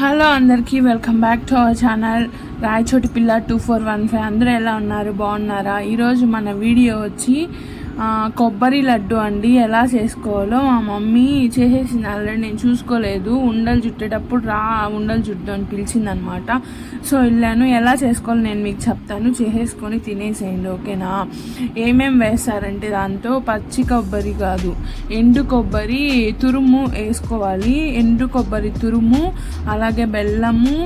Hello అందరికీ welcome back to our channel Rayachoti పిల్ల two four one five. అందరూ ఎలా ఉన్నారు? బాగున్నారా? ఈరోజు మన వీడియో వచ్చి కొబ్బరి లడ్డు అండి. ఎలా చేసుకోవాలో మా మమ్మీ చేసేసింది ఆల్రెడీ నేను చూసుకోలేదు. ఉండలు చుట్టేటప్పుడు రా ఉండలు చుట్టు అని పిలిచిందనమాట. సో వెళ్ళాను ఎలా చేసుకోవాలో నేను మీకు చెప్తాను. చేసేసుకొని తినేసేయండి ఓకేనా? ఏమేం వేస్తారంటే దాంతో పచ్చి కొబ్బరి కాదు ఎండు కొబ్బరి తురుము వేసుకోవాలి. ఎండు కొబ్బరి తురుము అలాగే బెల్లము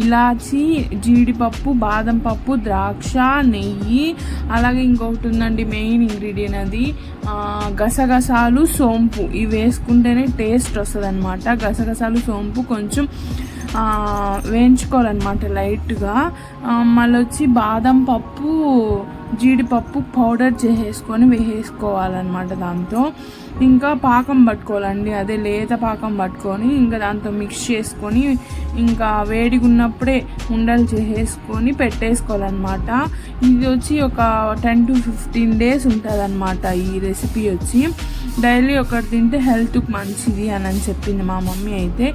ఇలాచి జీడిపప్పు బాదం పప్పు ద్రాక్ష నెయ్యి అలాగే ఇంకొకటి ఉందండి మెయిన్ ఇంగ్రీడియంట్ అది గసగసాలు సోంపు. ఇవి వేసుకుంటేనే టేస్ట్ వస్తుంది అనమాట గసగసాలు సోంపు కొంచెం వేయించుకోవాలన్నమాట లైట్గా. మళ్ళీ వచ్చి బాదం పప్పు జీడిపప్పు పౌడర్ చేసేసుకొని వేసేసుకోవాలన్నమాట దాంతో. ఇంకా పాకం పట్టుకోవాలండి అదే లేత పాకం పట్టుకొని ఇంకా దాంతో మిక్స్ చేసుకొని ఇంకా వేడిగా ఉన్నప్పుడే ఉండలు చేసేసుకొని పెట్టేసుకోవాలన్నమాట. ఇది వచ్చి ఒక టెన్ టు ఫిఫ్టీన్ డేస్ ఉంటుంది ఈ రెసిపీ వచ్చి. డైలీ ఒకటి తింటే హెల్త్కి మంచిది అని అని చెప్పింది మా మమ్మీ అయితే.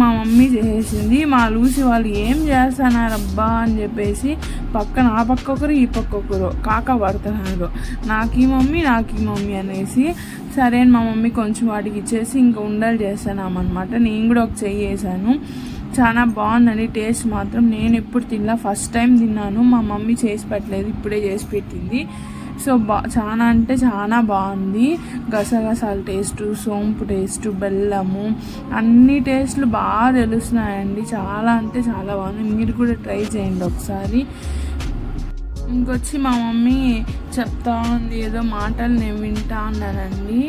మా మమ్మీ చేసేసింది మా లూసి వాళ్ళు ఏం చేస్తున్నారబ్బా అని చెప్పేసి పక్కన ఆ పక్క ఒకరు ఈ పక్క ఒకరు కాక పడుతున్నారు. నాకు ఈ మమ్మీ నాకు ఈ మమ్మీ అనేసి సరే అని మా మమ్మీ కొంచెం వాటికి ఇచ్చేసి ఇంకా ఉండలు చేస్తున్నామన్నమాట. నేను కూడా ఒక చెయ్యి వేసాను చాలా బాగుందండి. టేస్ట్ మాత్రం నేను ఎప్పుడు తిన్నా ఫస్ట్ టైం తిన్నాను. మా మమ్మీ చేసి పెట్టలేదు. ఇప్పుడే చేసి పెట్టింది. సో బా చాలా అంటే చాలా బాగుంది. గసగసాల టేస్ట్ సోంపు టేస్ట్ బెల్లము అన్ని టేస్ట్లు బాగా తెలుస్తున్నాయండి. చాలా అంటే చాలా బాగుంది. మీరు కూడా ట్రై చేయండి ఒకసారి. ఇంకొచ్చి మా మమ్మీ చెప్తా ఉంది ఏదో మాటలు నేను వింటా ఉన్నానండి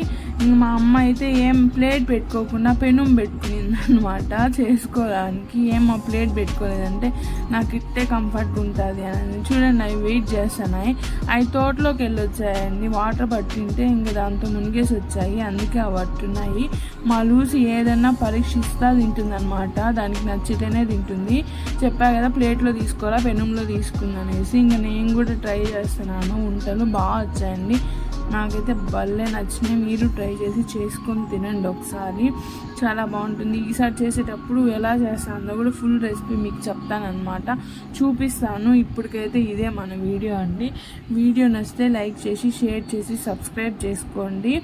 మా అమ్మ అయితే ఏం ప్లేట్ పెట్టుకోకుండా పెనుం పెట్టుకునింది అనమాట చేసుకోవడానికి. ఏం ఆ ప్లేట్ పెట్టుకోలేదంటే నాకు ఇట్టే కంఫర్ట్ ఉంటుంది అని. చూడండి అవి వెయిట్ చేస్తున్నాయి. అవి తోటలోకి వెళ్ళి వచ్చాయండి వాటర్ పట్టింటే ఇంక దాంతో మునిగేసి వచ్చాయి. అందుకే అవి పట్టున్నాయి. మా లూసి ఏదన్నా పరీక్షిస్తా తింటుందన్నమాట. దానికి నచ్చితేనే తింటుంది. చెప్పా కదా ప్లేట్లో తీసుకోవాలా పెనుంలో తీసుకుందనేసి ఇంకా నేను కూడా ట్రై చేస్తున్నాను. వంటలు బాగా వచ్చాయండి. నాకైతే భలే నచ్చినాయి. మీరు ట్రై చేసి చేసుకొని తినండి ఒకసారి. చాలా బాగుంటుంది. ఈసారి చేసేటప్పుడు ఎలా చేస్తానో కూడా ఫుల్ రెసిపీ మీకు చెప్తానమాట చూపిస్తాను. ఇప్పటికైతే ఇదే మన వీడియో అండి. వీడియో నచ్చితే లైక్ చేసి షేర్ చేసి సబ్స్క్రైబ్ చేసుకోండి.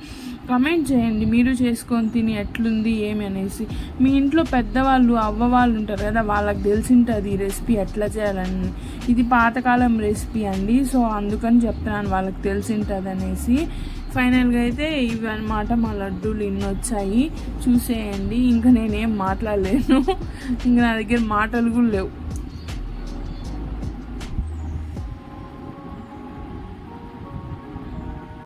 కమెంట్ చేయండి. మీరు చేసుకొని తిని ఎట్లుంది ఏమి అనేసి. మీ ఇంట్లో పెద్దవాళ్ళు అవ్వవాళ్ళు ఉంటారు కదా వాళ్ళకి తెలిసింటుంది ఈ రెసిపీ ఎట్లా చేయాలని. ఇది పాతకాలం రెసిపీ అండి. సో అందుకని చెప్తున్నాను. వాళ్ళకి తెలిసింటుంది అనేసి. ఫైనల్గా అయితే ఇవి అనమాట మా లడ్డూలు ఇన్ని వచ్చాయి చూసేయండి. ఇంకా నేనేం మాట్లాడలేను. ఇంకా నా దగ్గర మాటలు కూడా లేవు.